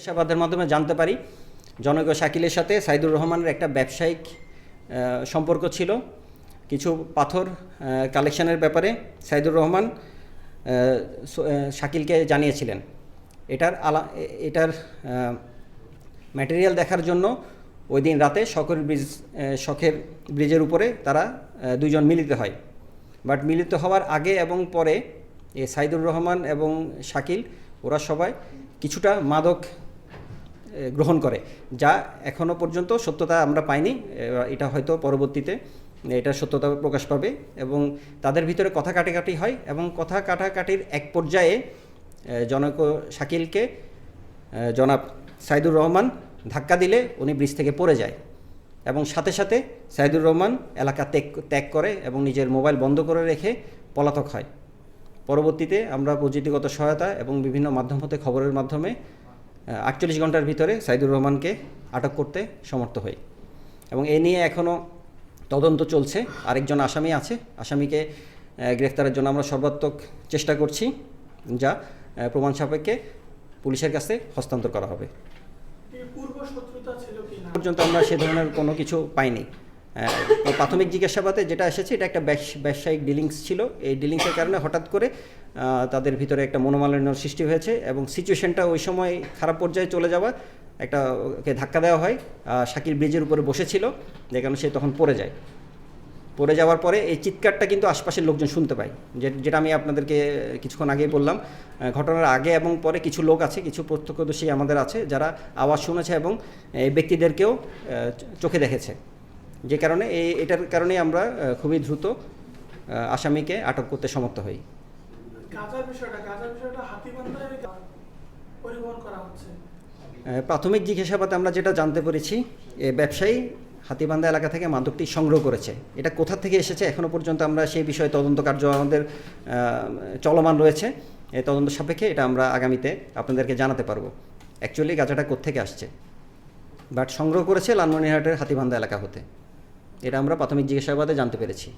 জিজ্ঞাসাবাদের মাধ্যমে জানতে পারি। জনক শাকিলের সাথে সাইদুর রহমানের একটা ব্যবসায়িক সম্পর্ক ছিল। কিছু পাথর কালেকশনের ব্যাপারে সাইদুর রহমান শাকিলকে জানিয়েছিলেন। এটার আলা এটার ম্যাটেরিয়াল দেখার জন্য ওই দিন রাতে শখের ব্রিজ শখের ব্রিজের উপরে তারা দুজন মিলিত হয়। বাট মিলিত হওয়ার আগে এবং পরে এ সাইদুর রহমান এবং শাকিল, ওরা সবাই কিছুটা মাদক গ্রহণ করে, যা এখনও পর্যন্ত সত্যতা আমরা পাইনি। এটা হয়তো পরবর্তীতে এটা সত্যতা প্রকাশ পাবে এবং তাদের ভিতরে কথা কাটাকাটি হয় এবং কথা কাটাকাটির এক পর্যায়ে জনক শাকিলকে জনাব সাইদুর রহমান ধাক্কা দিলে উনি ব্রিজ থেকে পড়ে যায় এবং সাথে সাথে সাইদুর রহমান এলাকা ত্যাগ ত্যাগ করে এবং নিজের মোবাইল বন্ধ করে রেখে পলাতক হয়। পরবর্তীতে আমরা প্রযুক্তিগত সহায়তা এবং বিভিন্ন মাধ্যম হতে খবরের মাধ্যমে আটচল্লিশ ঘণ্টার ভিতরে সাইদুর রহমানকে আটক করতে সমর্থ হই। এবং এ নিয়ে এখনও তদন্ত চলছে। আরেকজন আসামি আছে। আসামিকে গ্রেফতারের জন্য আমরা সর্বাত্মক চেষ্টা করছি যা প্রমাণ সাপেক্ষে পুলিশের কাছে হস্তান্তর করা হবে। পর্যন্ত আমরা সে ধরনের কোনো কিছু পাইনি। প্রাথমিক জিজ্ঞাসাবাদে যেটা এসেছে, এটা একটা ব্যবসায়িক ডিলিংস ছিল। এই ডিলিংসের কারণে হঠাৎ করে তাদের ভিতরে একটা মনোমালিন্য সৃষ্টি হয়েছে এবং সিচুয়েশনটা ওই সময় খারাপ পর্যায়ে চলে যাওয়া, একটা ওকে ধাক্কা দেওয়া হয়। শাকির ব্রিজের উপরে বসেছিল যে কারণে সে তখন পড়ে যায়। পড়ে যাওয়ার পরে এই চিৎকারটা কিন্তু আশপাশের লোকজন শুনতে পায়। যে, যেটা আমি আপনাদেরকে কিছুক্ষণ আগেই বললাম ঘটনার আগে এবং পরে কিছু লোক আছে, কিছু প্রত্যক্ষদর্শী আমাদের আছে, যারা আওয়াজ শুনেছে এবং এই ব্যক্তিদেরকেও চোখে দেখেছে। যে কারণে এই এটার কারণেই আমরা খুবই দ্রুত আসামিকে আটক করতে সমর্থ হই। প্রাথমিক জিজ্ঞাসাবাদে আমরা যেটা জানতে পেরেছি এ ব্যবসায়ী হাতিবান্ধা এলাকা থেকে মাদকটি সংগ্রহ করেছে। এটা কোথা থেকে এসেছে এখনও পর্যন্ত আমরা সেই বিষয়ে তদন্ত কার্য আমাদের চলমান রয়েছে। এই তদন্ত সাপেক্ষে এটা আমরা আগামীতে আপনাদেরকে জানাতে পারব। অ্যাকচুয়ালি গাঁজাটা কোত্থেকে আসছে? বাট সংগ্রহ করেছে লালমনিরহাটের হাতিবান্ধা এলাকা হতে। এটা আমরা প্রাথমিক জিজ্ঞাসাবাদে জানতে পেরেছি।